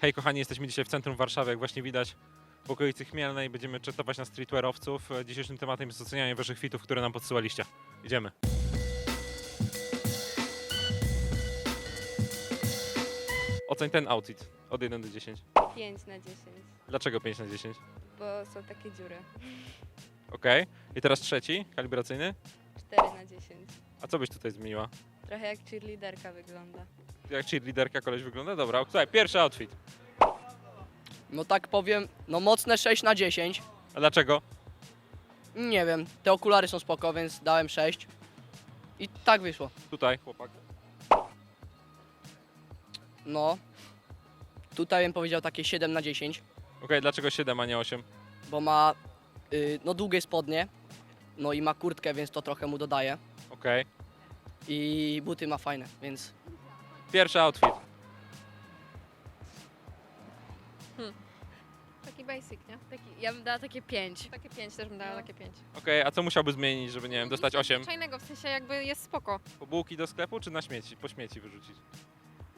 Hej kochani, jesteśmy dzisiaj w centrum Warszawy, jak właśnie widać w okolicy Chmielnej. Będziemy czatować na streetwearowców. Dzisiejszym tematem jest ocenianie waszych fitów, które nam podsyłaliście. Idziemy. Oceń ten outfit od 1 do 10. 5 na 10, Dlaczego 5 na 10? bo są takie dziury. Okej. I teraz trzeci, kalibracyjny. 4 na 10. A co byś tutaj zmieniła? Trochę jak cheerleaderka wygląda. Jak cheerleaderka koleś wygląda? Dobra, słuchaj, pierwszy outfit. No tak powiem, no mocne 6 na 10. A dlaczego? Nie wiem, te okulary są spoko, więc dałem 6. I tak wyszło. Tutaj, chłopak. No. Tutaj bym powiedział takie 7 na 10, Okej, dlaczego 7, a nie 8? bo ma y, no długie spodnie. No i ma kurtkę, więc to trochę mu dodaje. Okej. I buty ma fajne, więc Pierwszy outfit. Taki basic, nie? Taki, ja bym dała takie 5. Takie 5 też bym dała, No. takie 5. Okej, a co musiałby zmienić, żeby, nie wiem, dostać 8? Zwyczajnego, w sensie jakby jest spoko. Po bułki do sklepu, czy na śmieci? Po śmieci wyrzucić?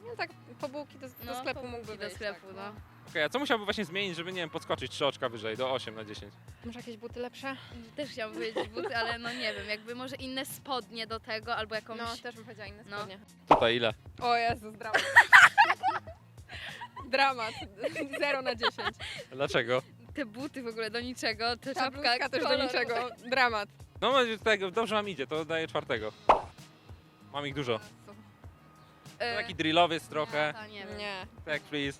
No tak, po bułki do, do No, sklepu po mógłby do sklepu, tak, no. Okej, a co musiałby właśnie zmienić, żeby, nie wiem, podskoczyć 3 oczka wyżej, do 8 na 10? Może jakieś buty lepsze? Też chciałam powiedzieć buty, ale no nie wiem, jakby może inne spodnie do tego, albo jakąś... No, też bym powiedziała inne No. spodnie. Tutaj ile? O Jezus, dramat. dramat. 0 na 10. A Dlaczego? Te buty w ogóle do niczego, te Ta czapka bluzka też do kolor- niczego. Dramat. No, tego, dobrze wam idzie, to daję czwartego. Mam ich dużo. To E, taki drillowiec trochę, No, to nie wiem. nie. tak please.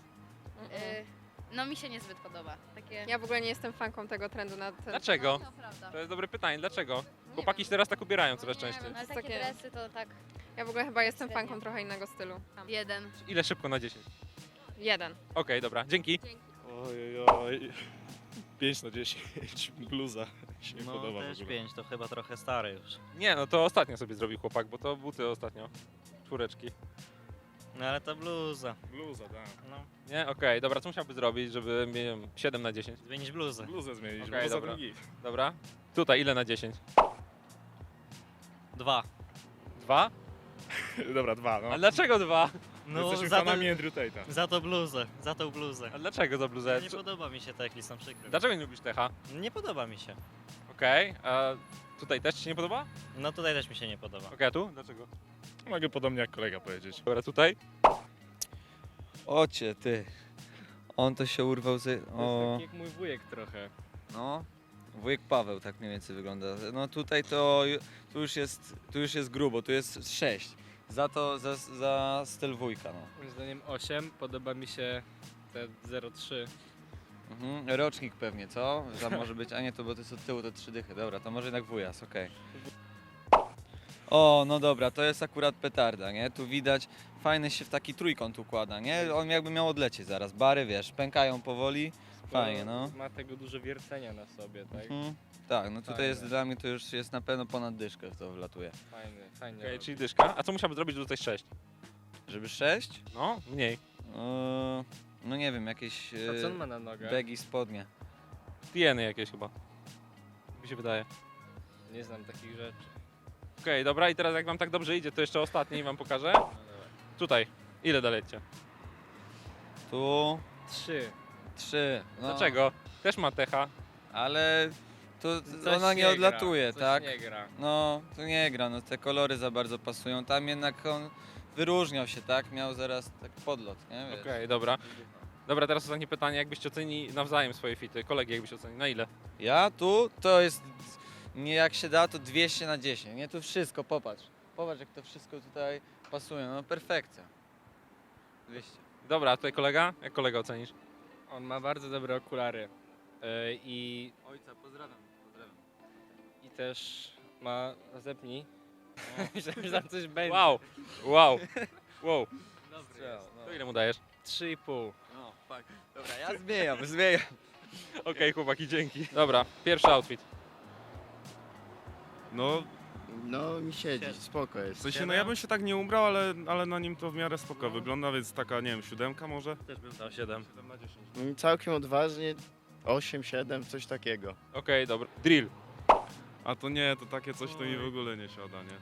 Y, no mi się niezbyt podoba. Takie... Ja w ogóle nie jestem fanką tego trendu na ten. Dlaczego? No, to prawda. To jest dobre pytanie, dlaczego? Nie Chłopaki wiem. się teraz tak ubierają coraz No nie częściej. wiem, ale To takie takie- dresy to tak Ja w ogóle chyba jestem Średnio. fanką trochę innego stylu. Tam. jeden. Ile szybko na 10? Jeden. Okej, dobra, dzięki. Oj, oj. 5 na 10. Bluza się nie No podoba w też ogóle. 5, to chyba trochę stary już. Nie, no to ostatnio sobie zrobił chłopak, bo to buty ostatnio. Czwóreczki. No ale to bluza. Bluza, tak. No, Nie? Okej, dobra, co musiałby zrobić, żeby, nie wiem, 7 na 10? zmienić bluzę. Bluzę zmienić, Okej, bluza dobra. drugi. Dobra. Tutaj ile na 10? Dwa. Dwa? Dobra, dwa, no. A dlaczego dwa? No Jesteśmy za to, fanami Andrew Tate'a. za to bluzę, za tą bluzę. A dlaczego za bluzę? Nie podoba mi się tak, są przykre. Dlaczego nie lubisz techa? Nie podoba mi się. Okej, a tutaj też ci nie podoba? Okej, No tutaj też mi się nie podoba. a tu? Dlaczego? Mogę podobnie jak kolega powiedzieć. Dobra, tutaj? Ocie, ty. On to się urwał z... O, jak mój wujek trochę. no. Wujek Paweł tak mniej więcej wygląda. No tutaj to, ju- tu już jest, tu już jest grubo, tu jest 6. Za to, za, za styl wujka, no. Moim zdaniem 8. Podoba mi się te 0,3. Mhm. Rocznik pewnie, co? Za może być, a nie, to bo to jest od tyłu, to trzy dychy. Dobra, to może jednak wujas, okej. O, no dobra, to jest akurat petarda, nie? Tu widać, fajny się w taki trójkąt układa, nie? On jakby miał odlecieć zaraz. Bary, wiesz, pękają powoli. Fajnie, no. Ma tego dużo wiercenia na sobie, tak? Mhm. Tak, no tutaj Fajne. jest dla mnie to już jest na pewno ponad dyszkę w to wlatuje. Fajny, fajnie. Okej, robi. czyli dyszka. A co musiałby zrobić, żeby dostać 6? Żeby 6? No, mniej. no nie wiem, jakieś A co on e, ma na nogach? begi spodnie. Tieny jakieś chyba. Mi się wydaje. Nie znam takich rzeczy. Okej, dobra, i teraz jak wam tak dobrze idzie, to jeszcze ostatni wam pokażę. No dobra. Tutaj. Ile dalecie? Tu 3. 3. No, Dlaczego? Też ma techa. Ale to Coś ona nie gra, odlatuje, coś tak? nie gra. No, to nie gra, no te kolory za bardzo pasują. Tam jednak on wyróżniał się, tak? Miał zaraz tak podlot, nie? Wiesz. Okej, dobra. Dobra, teraz ostatnie pytanie. Jakbyście ocenili nawzajem swoje fity? Kolegi jakbyście ocenili? Na ile? Ja tu to jest nie jak się da, to 200 na 10. Nie tu wszystko, popatrz. Popatrz jak to wszystko tutaj pasuje. No perfekcja. 200. Dobra, a tutaj kolega? Jak kolega ocenisz? On ma bardzo dobre okulary. Yy, I, Ojca, pozdrawiam. pozdrawiam. I też ma... Zepnij. Myślałem, że tam coś będzie. Wow, wow, wow. Dobry jest, no. To ile mu dajesz? 3,5. No, fuck. Dobra, ja zmieniam, zmieniam. Okej, chłopaki, dzięki. Dobra, pierwszy outfit. No, No mi siedzi, Siedzi. spoko w jest. sensie, no ja bym się tak nie ubrał, ale, ale na nim to w miarę spoko wygląda, więc taka, nie wiem, siódemka może? Też bym dał 7. 7 na 10. Mm, Całkiem odważnie, 8, 7, coś takiego. Okej, dobra. Drill. A to nie, to takie coś to mi w ogóle nie siada, nie?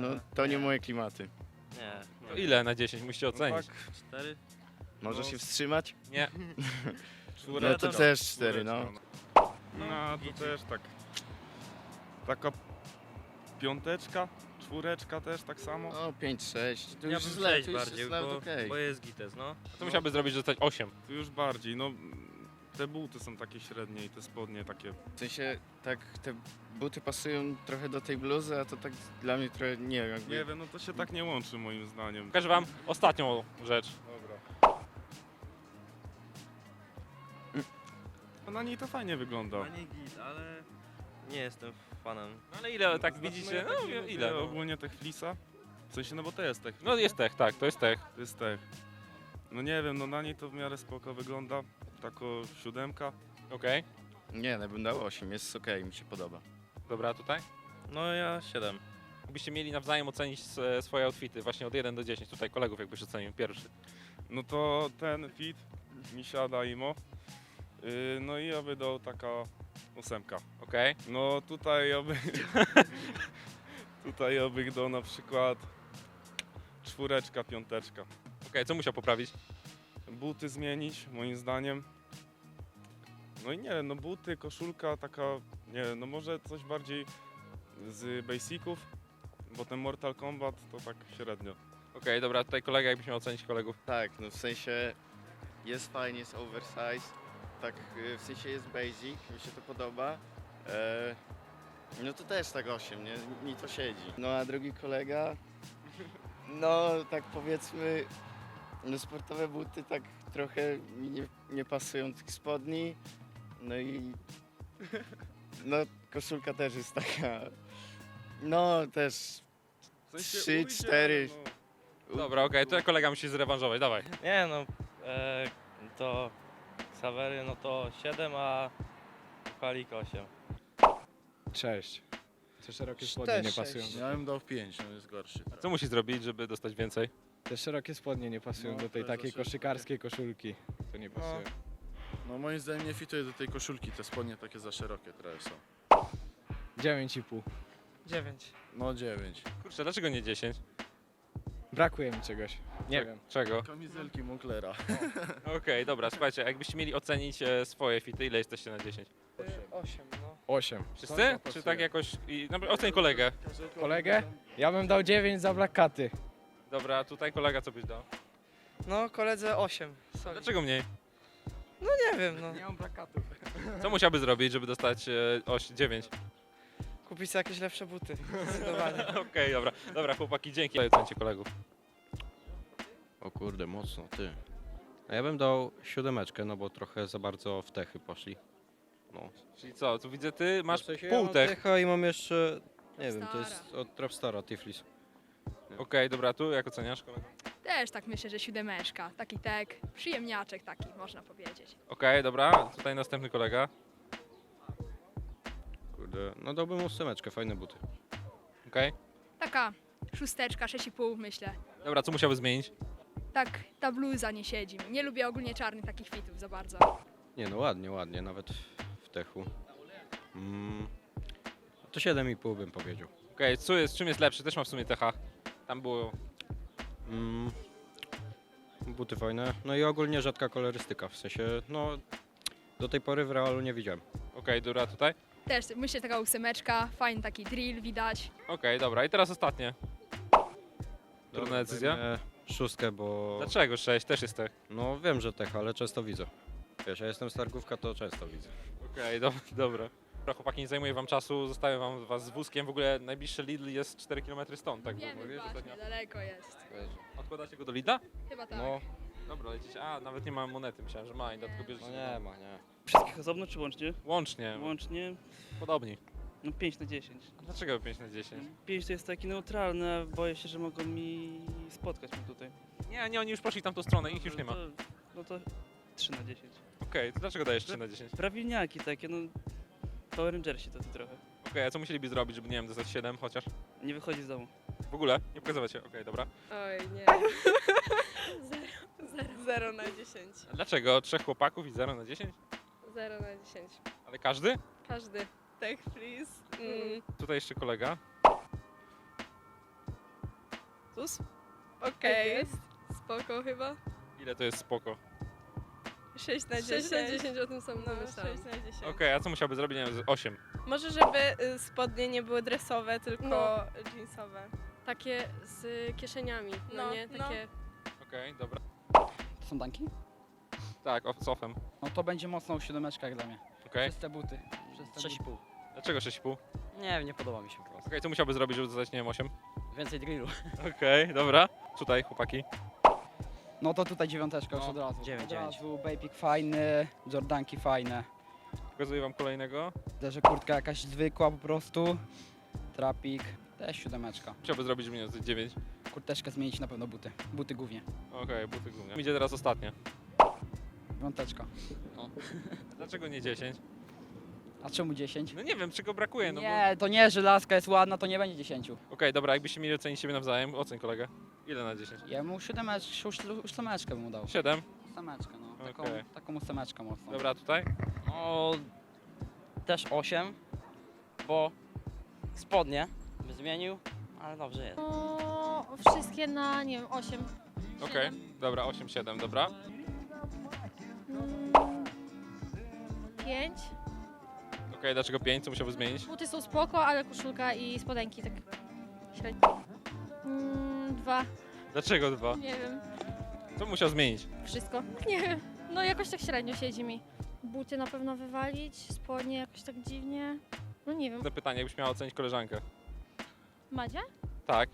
No to nie moje klimaty. Nie. To ile na 10 musicie ocenić? Tak, 4? Może No. się wstrzymać? Nie. No to Czwóreczka. też cztery, no. No to też tak. Taka piąteczka, czwóreczka też tak samo. O, 5-6. To Ja już jest, sześć to już bardziej, jest nawet bo, okej. bo jest gites, no. To musiałby zrobić, że dostać 8. Tu już bardziej, no te buty są takie średnie i te spodnie takie. W sensie, tak, te buty pasują trochę do tej bluzy, a to tak dla mnie trochę, nie wiem, jakby... Nie wiem, no to się tak nie łączy moim zdaniem. Pokażę wam ostatnią rzecz. No na niej to fajnie wygląda. nie git, ale nie jestem fanem. No ale ile tak Znaczy, widzicie? ja tak No nie lubię ile? No. Ogólnie tech flisa. W sensie, no bo to jest tech. no jest tech, tak, to jest tech. To jest tech. No nie wiem, no na niej to w miarę spoko wygląda. Tako siódemka. Okej, Nie, no bym dał 8, jest okej, mi się podoba. dobra, tutaj. No ja 7. Jakbyście mieli nawzajem ocenić s- swoje outfity, właśnie od 1 do 10, tutaj kolegów jakbyś ocenił pierwszy. No to ten fit mi siada imo. Yy, no i ja by dał taka ósemka. Okej, No tutaj ja by... tutaj ja bych dał na przykład czwóreczka, piąteczka. okej, co musiał poprawić? Buty zmienić, moim zdaniem. No i nie no buty, koszulka taka, nie no może coś bardziej z basiców, bo ten Mortal Kombat to tak średnio. Okej, dobra, tutaj kolega jakbyś miał ocenić kolegów. Tak, no w sensie jest fajnie, jest oversize, tak y, w sensie jest basic, mi się to podoba. E, no to też tak 8, nie? Mi to siedzi. No a drugi kolega, no tak powiedzmy, no sportowe buty tak trochę mi nie, nie pasują tych spodni, no i no koszulka też jest taka, no też W sensie Trzy, ujdzie, cztery. no. Dobra, okej, tutaj kolega musi zrewanżować, dawaj. Nie no, e, to Savery no to 7, a Palik 8. Cześć. Te szerokie spodnie nie pasują. Ja bym dał 5, on jest gorszy. Co musi zrobić, żeby dostać więcej? Te szerokie spodnie nie pasują No, do tej to jest takiej za szybko. koszykarskiej koszulki. To nie pasuje. No moim zdaniem nie fituje do tej koszulki, te spodnie takie za szerokie trochę są. 9,5. 9. No 9. Kurczę, dlaczego nie 10? Brakuje mi czegoś. Nie wiem. Czego? Kamizelki Monklera. Okej, dobra, słuchajcie, jakbyście mieli ocenić e, swoje fity, ile jesteście na 10? 8, no. 8. Wszyscy? Czy tak jakoś... I, no, oceń kolegę. Kolegę? Ja bym dał 9 za Black Caty. Dobra, tutaj kolega co byś dał? No koledze 8. Sorry. Dlaczego mniej? Nie wiem, no. Nie mam Black Catów. Co musiałby zrobić, żeby dostać e, oś 9? Kupić sobie jakieś lepsze buty. Zdecydowanie. Okej, dobra. Dobra, chłopaki, dzięki. Ocencie kolegów. O kurde, mocno, ty. A ja bym dał siódemeczkę, no bo trochę za bardzo w techy poszli. No. Czyli co, tu widzę, ty masz sensie ja pół tech. techa i mam jeszcze, nie wiem, to jest od Trapstara, Tiflis. Okej, dobra, tu jak oceniasz kolego? Też tak myślę, że siódemeczka. Taki tek, przyjemniaczek taki, można powiedzieć. Okej, dobra, tutaj następny kolega. No dałbym ósemeczkę, fajne buty. Okej. Taka szósteczka, 6,5 myślę. Dobra, co musiałby zmienić? Tak, ta bluza nie siedzi mi. Nie lubię ogólnie czarnych takich fitów za bardzo. Nie no, ładnie, ładnie, nawet w techu. Mm, to 7,5 bym powiedział. Okej, co jest, czym jest lepszy? Też ma w sumie TH. Tam było... Mm, buty fajne, no i ogólnie rzadka kolorystyka, w sensie, no do tej pory w realu nie widziałem. Okej, dobra, tutaj? Też myślę taka ósemeczka, fajny taki drill widać. Okej, dobra, i teraz ostatnie. Trudna decyzja? dajmy Szóstkę, bo Dlaczego 6? Też jest tech. no wiem, że tech, ale często widzę. Wiesz, ja jestem z Targówka, to często widzę. Okej, do, dobra. Dobra, chłopaki, nie zajmuję wam czasu, zostawiam wam was z wózkiem. W ogóle najbliższy Lidl jest 4 km stąd, tak? Wiemy Mówię, że właśnie, ostatnio. daleko jest. Odkładacie go do Lidla? Chyba tak. No, Dobra, lecicie. A, nawet nie ma monety, myślałem, że ma i dlatego bierzecie. no nie ma, nie. Wszystkich osobno czy łącznie? Łącznie, Łącznie podobni. no 5 na 10. A Dlaczego 5 na 10? 5 to jest taki neutralny, a boję się, że mogą mi spotkać mnie tutaj. Nie, nie, oni już poszli w tamtą stronę, ich już nie ma. No to, no to 3 na 10. Okej, to dlaczego dajesz 3 na 10? Prawilniaki takie, no Power Rangersi to trochę. Okej, a co musieliby zrobić, żeby, nie wiem, dostać 7 chociaż? Nie wychodzi z domu. W ogóle? Nie pokazywać się, okej, dobra. Oj, nie. zero, zero na 10. A dlaczego? Trzech chłopaków i 0 na 10? 0 na 10. Ale każdy? Każdy. Tech, please. Mm. Tutaj jeszcze kolega. Tus? Okej. Jest. Spoko chyba. Ile to jest spoko? 6 na 10. 6 na 10 o tym samym No, pomyślałam. 6 na 10. Okej, a co musiałby zrobić? Nie wiem, 8. Może żeby y, spodnie nie były dresowe, tylko No. jeansowe. Takie z kieszeniami, no, No, nie? no. Takie Okej, dobra. To są danki? Tak, o- z offem. No to będzie mocno siódemeczka jak dla mnie. Okej. Przez te buty. Przez te buty. 6,5. Dlaczego 6,5? Nie wiem, nie podoba mi się po prostu. Okej, co musiałby zrobić, żeby dostać, nie wiem, 8? Więcej drillu. Okej, dobra. Tutaj, chłopaki. No to tutaj dziewiąteczka już No, od razu. dziewięć, od dziewięć. razu Basic fajny, Jordanki fajne. Pokazuję wam kolejnego. Też kurtka jakaś zwykła po prostu. Trapik. Też siódemeczka. Musiałby zrobić, dostać 9. Kurteczkę zmienić na pewno buty. Buty głównie. Okej, buty głównie. Idzie teraz ostatnie. Piąteczka. Dlaczego nie 10? A czemu 10? No nie wiem, czego brakuje, no bo... Nie, to nie, że laska jest ładna, to nie będzie 10. Okej, dobra, jakbyście mieli ocenić siebie nawzajem, oceń kolegę. Ile na 10? Ja mu siódemeczkę, ósemeczkę bym mu dał. 7. Ósemeczkę, no. Taką, Okej. taką ósemeczkę mocno. Dobra, tutaj? No, też 8, bo spodnie by zmienił, ale dobrze jest. O, wszystkie na, nie wiem, 8. Okej, dobra, 8, 7, dobra. 5. Okej, dlaczego 5? Co musiałby zmienić? Buty są spoko, ale koszulka i spodenki tak średnio. Mm, dwa. Dlaczego 2? Nie wiem. Co musiał zmienić? Wszystko. Nie wiem. No jakoś tak średnio siedzi mi. Buty na pewno wywalić, spodnie jakoś tak dziwnie. No nie wiem. To pytanie, jakbyś miała ocenić koleżankę. Madzia? Tak,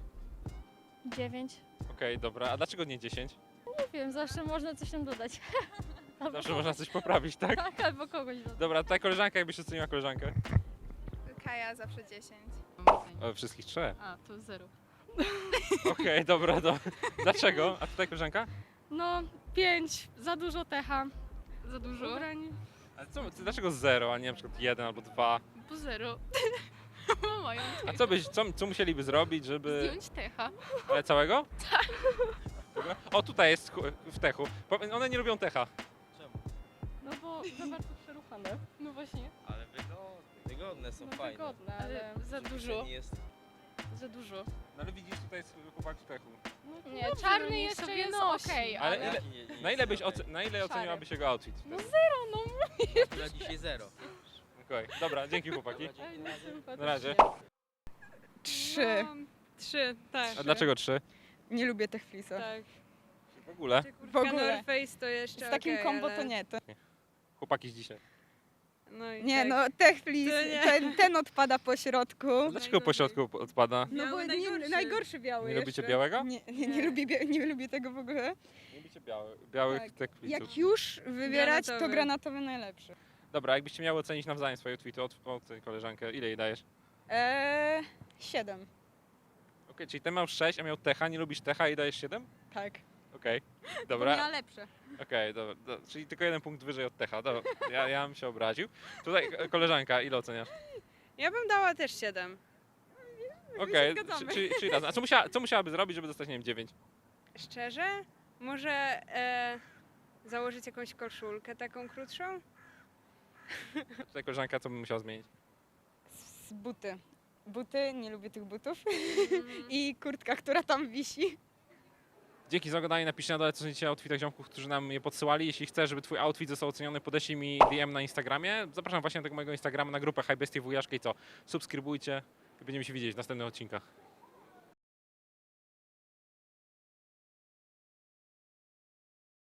9. okej, dobra. A dlaczego nie 10? Nie wiem, zawsze można coś tam dodać. Zawsze można coś poprawić, tak? Tak, albo kogoś dodać. Dobra, tutaj koleżanka, jakbyś oceniła koleżankę? Kaja zawsze 10. O, wszystkich trzech. A, to zero. Okej, dobra, dobra. Dlaczego? A tutaj koleżanka? No, 5. Za dużo techa. Za dużo? Ubrań, A co, dlaczego 0, a nie na przykład 1 albo 2? bo zero. Mają A co, byś, co, co musieliby zrobić, żeby... zdjąć techa. Ale całego? Tak. O, tutaj jest w techu. Powie- One nie lubią techa. No bo za bardzo przeruchane. No właśnie. Ale wygodne, wygodne są No fajne. wygodne, ale za Przy dużo. kieszeni Jest Za dużo. No ale widzisz, tutaj jest chłopak w techu. No, Nie, dobrze, czarny no niech jeszcze sobie jest nosi. okej, Ale ale... ile, Nie, nie na, jest ile byś okej. oce- na ile oceniłabyś jego outfit? No zero, no Na dzisiaj zero. Okej, dobra, dzięki chłopaki. No. Na razie. Trzy. No, trzy, tak. A dlaczego 3? Nie lubię tych flisów. Tak. W ogóle? W ogóle. North Face to jeszcze W takim okej, kombo ale... to nie. To... Chłopaki z dzisiaj. No i Nie tak. no, tech flis, To nie. ten, ten odpada po środku. Dlaczego po środku odpada? No bo Biały nie, najgorszy. najgorszy biały Nie lubicie jeszcze. białego? Nie, nie, nie, Nie. lubię, bia- nie lubię tego w ogóle. Nie lubicie biały, białych Tak. Jak już wybierać, to Granatowy. granatowy najlepszy. Dobra, jakbyście miały ocenić nawzajem swoje tweety, od, oceń koleżankę, ile jej dajesz? Eee, siedem. Okej, czyli ty miał 6, a miał techa, nie lubisz techa i dajesz 7? Tak. Okej, dobra. miała lepsze. Okej, dobra. Do, czyli tylko jeden punkt wyżej od techa. Dobra, ja, ja bym się obraził. Tutaj koleżanka, ile oceniasz? Ja bym dała też siedem. Okej, zgadzamy. czy- czyli, czyli razem. A co, musiała, co musiałaby zrobić, żeby dostać, nie wiem, 9? Szczerze? Może e, założyć jakąś koszulkę taką krótszą? Tutaj koleżanka, co by musiała zmienić? Z buty. Buty, nie lubię tych butów. I kurtka, która tam wisi. Dzięki za oglądanie, napiszcie na dole, co sądzicie o outfitach ziomków, którzy nam je podsyłali. Jeśli chcesz, żeby twój outfit został oceniony, podeślij mi DM na Instagramie. Zapraszam właśnie na tego mojego Instagrama, na grupę High Bestie i co? Subskrybujcie i będziemy się widzieć w następnych odcinkach.